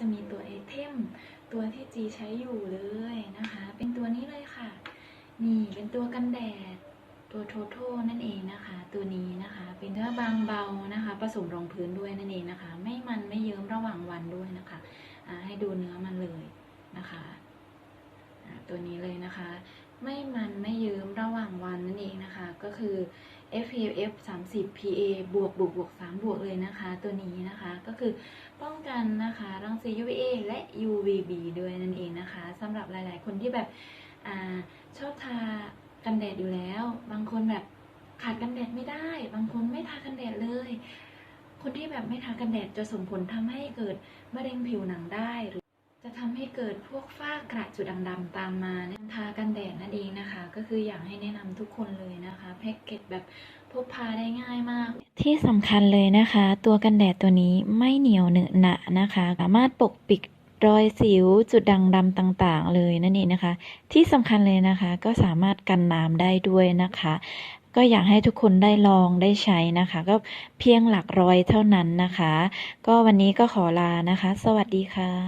จะมีตัวไอเทมตัวที่จีใช้อยู่เลยนะคะ เป็นตัวนี้เลยค่ะ นี่เป็นตัวกันแดด ตัวโทโทนั่นเองนะคะ ตัวนี้นะคะ เป็นเนื้อบางเบานะคะ ผสมรองพื้นด้วยนั่นเองนะคะ ไม่มันไม่เยิ้มระหว่างวันด้วยนะคะให้ดูเนื้อมันเลยนะคะ ตัวนี้เลยนะคะ ไม่มัน็คือ FPF 30 PA บวกบวกบวก3บวกเลยนะคะ ตัวนี้นะคะก็คือป้องกันนะคะรังสี UVA และ UVB ด้วยนั่นเองนะคะสำหรับหลาย ๆ คนที่แบบอชอบทากันแดดอยู่แล้ว บางคนแบบขาดกันแดดไม่ได้ บางคนไม่ทากันแดดเลย คนที่แบบไม่ทากันแดดจะส่งผลทำให้เกิดมะเร็งผิวหนังได้หรือ จะทำให้เกิดพวกฝ้ากระจุดด่างๆตามมาทากันแดดนั่นเองนะคะ ก็คืออยากให้แนะนำทุกคนเลยนะคะแพ็กเกจแบบพกพาได้ง่ายมาก ที่สำคัญเลยนะคะ ตัวกันแดดตัวนี้ไม่เหนียวเหนอะหนะนะคะ สามารถปกปิดรอยสิวจุดด่างดำต่างๆ เลยนั่นเองนะคะ ที่สำคัญเลยนะคะ ก็สามารถกันน้ำได้ด้วยนะคะ ก็อยากให้ทุกคนได้ลองได้ใช้นะคะ ก็เพียงหลักร้อยเท่านั้นนะคะ ก็วันนี้ก็ขอลานะคะ สวัสดีค่ะ